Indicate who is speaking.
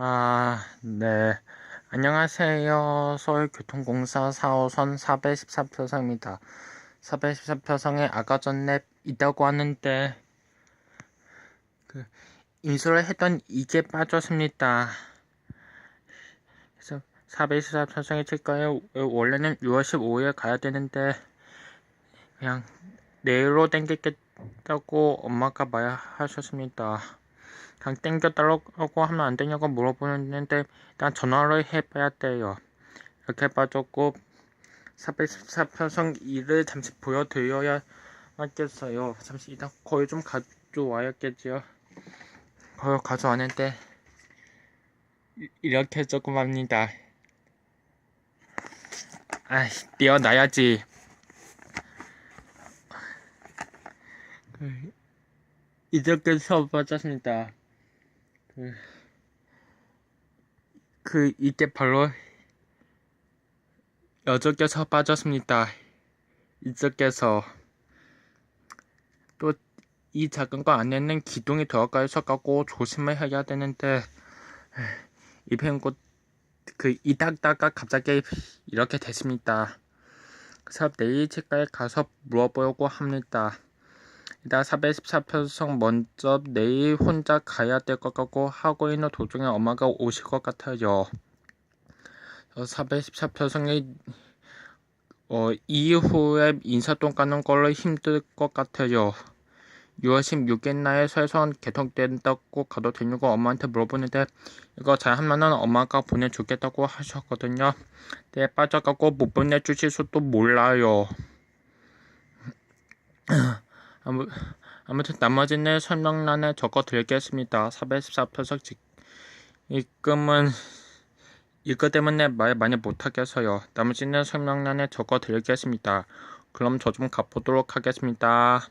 Speaker 1: 아, 네. 안녕하세요. 서울교통공사 4호선 414표성입니다. 414표성에 아까 전에 있다고 하는데, 그, 인수를 했던 이게 빠졌습니다. 그래서 414표성에 칠까에 원래는 6월 15일에 가야 되는데, 그냥 내일로 땡기겠다고 엄마가 말하셨습니다. 그냥 땡겨달라고 하면 안 되냐고 물어보는데 일단 전화를 해봐야 돼요. 이렇게 빠졌고 414편성 2를 잠시 보여드려야 하겠어요. 잠시 일단 거의 좀 가져와야겠지요. 거의 가져왔는데 이- 이렇게 조금 합니다. 아이 띄어놔야지. 그, 이렇게 수업 빠졌습니다. 그, 그 이때 바로 여적에서 빠졌습니다. 이쪽에서 또 이 작은 거 안에는 기둥이 들어가 있어갖고 조심을 해야 되는데 이편 곧그 이닥다가 갑자기 이렇게 됐습니다. 그래서 내일 치과에 가서 물어보려고 합니다. 일단 414편성 먼저 내일 혼자 가야 될 것 같고 하고 있는 도중에 엄마가 오실 것 같아요. 414편성이 어, 이후에 인사동 가는 걸로 힘들 것 같아요. 6월 16일 날 설선 개통된다고 가도 되냐고 엄마한테 물어보는데 이거 잘하면은 엄마가 보내주겠다고 하셨거든요. 네, 빠져가고 못 보내주실 수도 몰라요. 아무, 아무튼 나머지는 설명란에 적어 드리겠습니다. 414편석 지금은 이거 때문에 말 많이 못하겠어요. 나머지는 설명란에 적어 드리겠습니다. 그럼 저 좀 가보도록 하겠습니다.